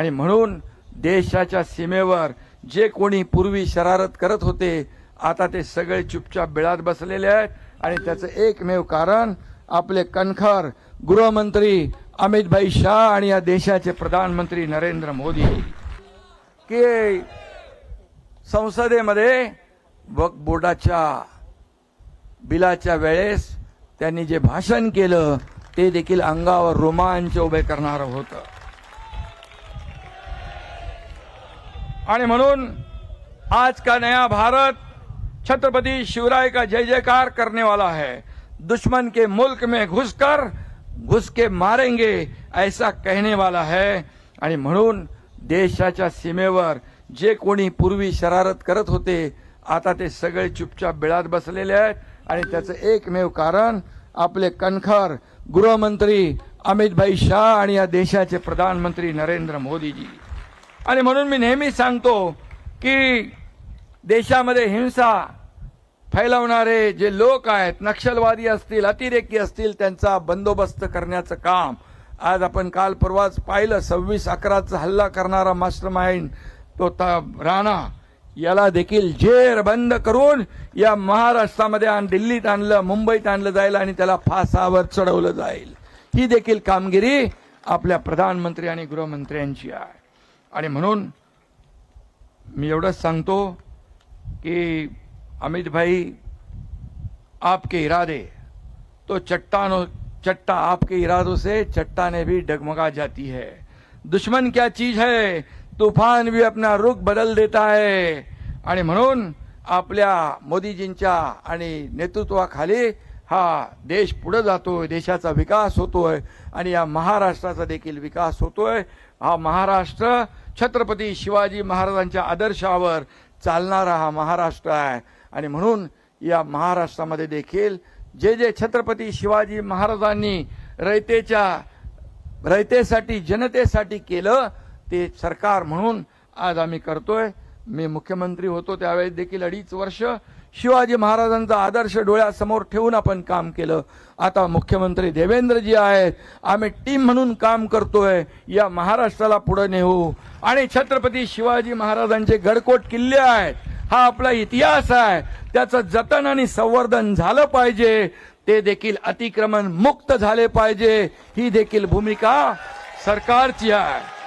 आणि म्हणून देशाच्या सीमेवर जे कोणी पूर्वी शरारत करत होते आता ते सगळे चुपचाप बिळात बसलेले आहेत. आणि त्याचं एकमेव कारण आपले कणखर गृहमंत्री अमित भाई शाह आणि या देशाचे प्रधानमंत्री नरेंद्र मोदी. की संसदेमध्ये वक्फ बोर्डाच्या बिलाच्या वेळेस त्यांनी जे भाषण केलं ते देखील अंगावर रोमांच उभे करणारं होतं. आणि म्हणून आज का नया भारत छत्रपति शिवराय का जय जयकार करने वाला है। दुश्मन के मुल्क में घुसकर घुस के मारेंगे ऐसा कहने वाला है। आणि म्हणून देशाच्या सीमेवर जे कोणी पूर्वी शरारत करत होते आता ते सगळे चुपचाप बिळात बसलेले आहेत आणि त्याचं एकमेव कारण आपले कणखर गृहमंत्री अमित भाई शाह आणि या देशाचे प्रधानमंत्री नरेंद्र मोदीजी. आणि म्हणून मी नेहमी सांगतो की देशामध्ये हिंसा फैलवणारे जे लोक आहेत नक्षलवादी असतील अतिरेकी असतील त्यांचा बंदोबस्त करण्याचं काम. आज आपण काल परवाच पाहिलं सव्वीस अकराचा हल्ला करणारा मास्टर माइंड तो राणा याला देखील जेर बंद करून या महाराष्ट्रामध्ये आण दिल्लीत आणलं मुंबईत आणलं जाईल आणि त्याला फासावर चढवलं जाईल. ही देखील कामगिरी आपल्या प्रधानमंत्री आणि गृहमंत्र्यांची आहे. आणि म्हणून मी एवढंच सांगतो कि अमित भाई आपके इरादे तो चट्टानों चट्टा आपके इरादों से चट्टाने भी डगमगा जाती है। दुश्मन क्या चीज है? तूफान भी अपना रुख बदल देता है। आणि म्हणून आपल्या मोदीजींच्या आणि नेतृत्वाखाली हा देश पुढं जातोय देशाचा विकास होतोय आणि या महाराष्ट्राचा देखील विकास होतोय. हा महाराष्ट्र छत्रपती शिवाजी महाराजांच्या आदर्शावर चालणारा हा महाराष्ट्र आहे. आणि म्हणून या महाराष्ट्रामध्ये देखील जे जे छत्रपती शिवाजी महाराजांनी रयतेच्या रयतेसाठी जनतेसाठी केलं ते सरकार म्हणून आज आम्ही करतोय. मी मुख्यमंत्री होतो त्यावेळेस देखील अडीच वर्ष शिवाजी महाराजांचा आदर्श डोळ्यासमोर ठेवून आपण काम केलं. आता मुख्यमंत्री देवेंद्रजी आहेत. आम्ही टीम म्हणून काम करतोय. या महाराष्ट्राला पुढे नेऊ. आणि छत्रपती शिवाजी महाराजांचे गडकोट किल्ले आहेत. हा आपला इतिहास आहे. त्याचं जतन आणि संवर्धन झालं पाहिजे. ते देखील अतिक्रमण मुक्त झाले पाहिजे. ही देखील भूमिका सरकारची आहे.